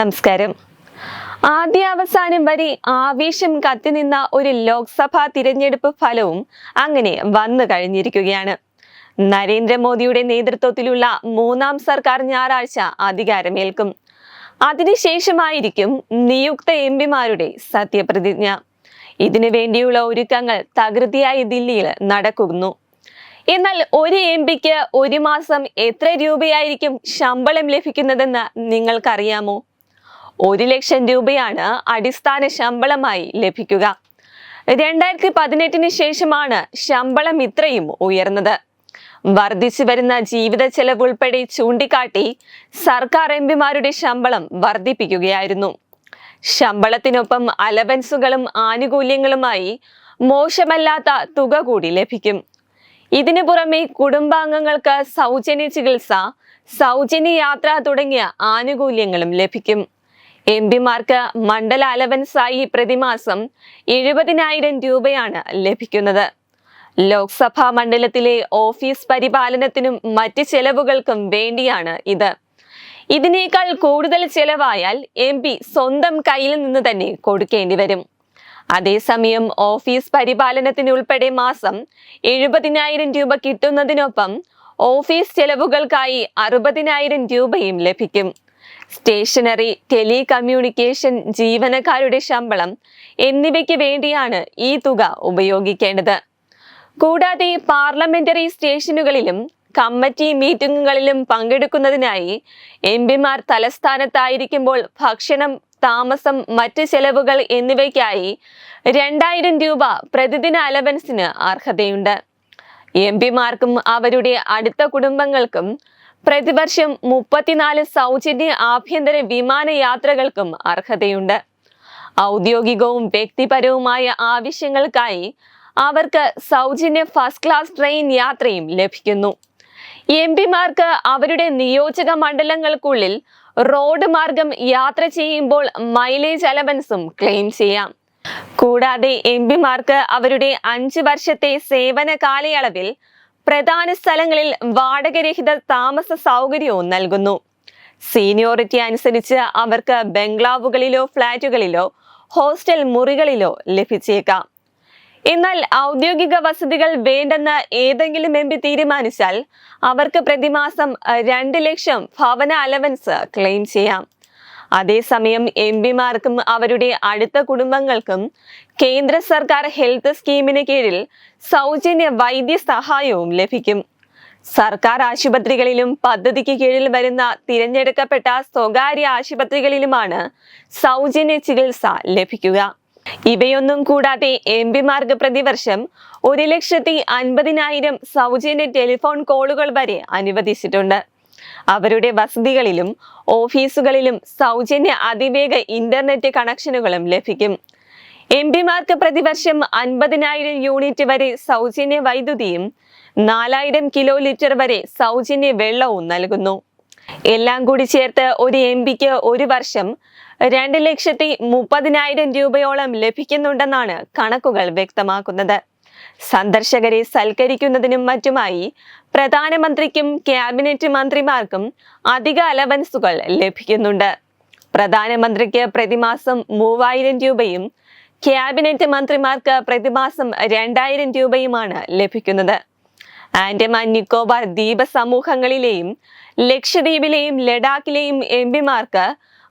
നമസ്കാരം. ആദ്യാവസാനം വരെ ആവേശം കത്തിനിന്ന ഒരു ലോക്സഭാ തിരഞ്ഞെടുപ്പ് ഫലവും അങ്ങനെ വന്നു കഴിഞ്ഞിരിക്കുകയാണ്. നരേന്ദ്രമോദിയുടെ നേതൃത്വത്തിലുള്ള മൂന്നാം സർക്കാർ ഞായറാഴ്ച അധികാരമേൽക്കും. അതിനുശേഷമായിരിക്കും നിയുക്ത എം പിമാരുടെ സത്യപ്രതിജ്ഞ. ഇതിനു വേണ്ടിയുള്ള ഒരുക്കങ്ങൾ തകൃതിയായി ദില്ലിയിൽ നടക്കുന്നു. എന്നാൽ ഒരു എം പിക്ക് ഒരു മാസം എത്ര രൂപയായിരിക്കും ശമ്പളം ലഭിക്കുന്നതെന്ന് നിങ്ങൾക്കറിയാമോ? ഒരു ലക്ഷം രൂപയാണ് അടിസ്ഥാന ശമ്പളമായി ലഭിക്കുക. രണ്ടായിരത്തി പതിനെട്ടിന് ശേഷമാണ് ശമ്പളം ഇത്രയും ഉയർന്നത്. വർദ്ധിച്ചു വരുന്ന ജീവിത ചെലവ് ഉൾപ്പെടെ ചൂണ്ടിക്കാട്ടി സർക്കാർ എം പിമാരുടെ ശമ്പളം വർദ്ധിപ്പിക്കുകയായിരുന്നു. ശമ്പളത്തിനൊപ്പം അലവൻസുകളും ആനുകൂല്യങ്ങളുമായി മോശമല്ലാത്ത തുക കൂടി ലഭിക്കും. ഇതിനു പുറമെ കുടുംബാംഗങ്ങൾക്ക് സൗജന്യ ചികിത്സ സൗജന്യ യാത്ര തുടങ്ങിയ ആനുകൂല്യങ്ങളും ലഭിക്കും. എം പിമാർക്ക് മണ്ഡല അലവൻസായി പ്രതിമാസം എഴുപതിനായിരം രൂപയാണ് ലഭിക്കുന്നത്. ലോക്സഭാ മണ്ഡലത്തിലെ ഓഫീസ് പരിപാലനത്തിനും മറ്റ് ചെലവുകൾക്കും വേണ്ടിയാണ് ഇത്. ഇതിനേക്കാൾ കൂടുതൽ ചെലവായാൽ എം പി സ്വന്തം കയ്യിൽ നിന്ന് തന്നെ കൊടുക്കേണ്ടി വരും. അതേസമയം ഓഫീസ് പരിപാലനത്തിനുൾപ്പെടെ മാസം എഴുപതിനായിരം രൂപ കിട്ടുന്നതിനൊപ്പം ഓഫീസ് ചെലവുകൾക്കായി അറുപതിനായിരം രൂപയും ലഭിക്കും. സ്റ്റേഷനറി ടെലികമ്മ്യൂണിക്കേഷൻ ജീവനക്കാരുടെ ശമ്പളം എന്നിവയ്ക്ക് വേണ്ടിയാണ് ഈ തുക ഉപയോഗിക്കേണ്ടത്. കൂടാതെ പാർലമെന്ററി സ്റ്റേഷനുകളിലും കമ്മിറ്റി മീറ്റിംഗുകളിലും പങ്കെടുക്കുന്നതിനായി എം പിമാർ തലസ്ഥാനത്തായിരിക്കുമ്പോൾ ഭക്ഷണം താമസം മറ്റ് ചെലവുകൾ എന്നിവയ്ക്കായി രണ്ടായിരം രൂപ പ്രതിദിന അലവൻസിന് അർഹതയുണ്ട്. എം പിമാർക്കും അവരുടെ അടുത്ത കുടുംബങ്ങൾക്കും പ്രതിവർഷം മുപ്പത്തിനാല് സൗജന്യ ആഭ്യന്തര വിമാനയാത്രകൾക്കും അർഹതയുണ്ട്. ഔദ്യോഗികവും വ്യക്തിപരവുമായ ആവശ്യങ്ങൾക്കായി അവർക്ക് സൗജന്യ ഫസ്റ്റ് ക്ലാസ് ട്രെയിൻ യാത്രയും ലഭിക്കുന്നു. എം പിമാർക്ക് അവരുടെ നിയോജക മണ്ഡലങ്ങൾക്കുള്ളിൽ റോഡ് മാർഗം യാത്ര ചെയ്യുമ്പോൾ മൈലേജ് അലവൻസും ക്ലെയിം ചെയ്യാം. കൂടാതെ എം പിമാർക്ക് അവരുടെ അഞ്ച് വർഷത്തെ സേവന കാലയളവിൽ പ്രധാന സ്ഥലങ്ങളിൽ വാടകരഹിത താമസ സൗകര്യവും നൽകുന്നു. സീനിയോറിറ്റി അനുസരിച്ച് അവർക്ക് ബംഗ്ലാവുകളിലോ ഫ്ളാറ്റുകളിലോ ഹോസ്റ്റൽ മുറികളിലോ ലഭിച്ചേക്കാം. എന്നാൽ ഔദ്യോഗിക വസതികൾ വേണ്ടെന്ന് ഏതെങ്കിലും എം പി തീരുമാനിച്ചാൽ അവർക്ക് പ്രതിമാസം രണ്ട് ലക്ഷം ഭവന അലവൻസ് ക്ലെയിം ചെയ്യാം. അതേസമയം എം പിമാർക്കും അവരുടെ അടുത്ത കുടുംബങ്ങൾക്കും കേന്ദ്ര സർക്കാർ ഹെൽത്ത് സ്കീമിന് കീഴിൽ സൗജന്യ വൈദ്യ സഹായവും ലഭിക്കും. സർക്കാർ ആശുപത്രികളിലും പദ്ധതിക്ക് കീഴിൽ വരുന്ന തിരഞ്ഞെടുക്കപ്പെട്ട സ്വകാര്യ ആശുപത്രികളിലുമാണ് സൗജന്യ ചികിത്സ ലഭിക്കുക. ഇവയൊന്നും കൂടാതെ എം പിമാർക്ക് പ്രതിവർഷം ഒരു ലക്ഷത്തി അൻപതിനായിരം സൗജന്യ ടെലിഫോൺ കോളുകൾ വരെ അനുവദിച്ചിട്ടുണ്ട്. അവരുടെ വസതികളിലും ഓഫീസുകളിലും സൗജന്യ അതിവേഗ ഇന്റർനെറ്റ് കണക്ഷനുകളും ലഭിക്കും. എം പിമാർക്ക് പ്രതിവർഷം അൻപതിനായിരം യൂണിറ്റ് വരെ സൗജന്യ വൈദ്യുതിയും നാലായിരം കിലോ ലിറ്റർ വരെ സൗജന്യ വെള്ളവും നൽകുന്നു. എല്ലാം കൂടി ചേർത്ത് ഒരു എം പിക്ക് ഒരു വർഷം രണ്ട് ലക്ഷത്തി മുപ്പതിനായിരം രൂപയോളം ലഭിക്കുന്നുണ്ടെന്നാണ് കണക്കുകൾ വ്യക്തമാക്കുന്നത്. സന്ദർശകരെ സൽക്കരിക്കുന്നതിനും മറ്റുമായി പ്രധാനമന്ത്രിക്കും ക്യാബിനറ്റ് മന്ത്രിമാർക്കും അധിക അലവൻസുകൾ ലഭിക്കുന്നുണ്ട്. പ്രധാനമന്ത്രിക്ക് പ്രതിമാസം മൂവായിരം രൂപയും ക്യാബിനറ്റ് മന്ത്രിമാർക്ക് പ്രതിമാസം രണ്ടായിരം രൂപയുമാണ് ലഭിക്കുന്നത്. ആൻഡമാൻ നിക്കോബാർ ദ്വീപ സമൂഹങ്ങളിലെയും ലക്ഷദ്വീപിലെയും ലഡാക്കിലെയും എം പിമാർക്ക്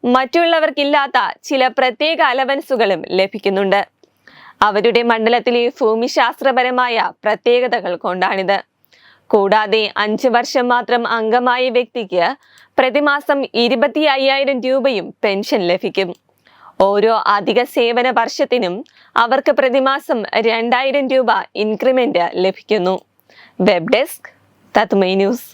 മറ്റുള്ളവർക്കില്ലാത്ത ചില പ്രത്യേക അലവൻസുകളും ലഭിക്കുന്നുണ്ട്. അവരുടെ മണ്ഡലത്തിലെ ഭൂമിശാസ്ത്രപരമായ പ്രത്യേകതകൾ കൊണ്ടാണിത്. കൂടാതെ അഞ്ച് വർഷം മാത്രം അംഗമായ വ്യക്തിക്ക് പ്രതിമാസം ഇരുപത്തി അയ്യായിരം രൂപയും പെൻഷൻ ലഭിക്കും. ഓരോ അധിക സേവന വർഷത്തിനും അവർക്ക് പ്രതിമാസം രണ്ടായിരം രൂപ ഇൻക്രിമെന്റ് ലഭിക്കുന്നു. വെബ് ഡെസ്ക് തത്മൈ ന്യൂസ്.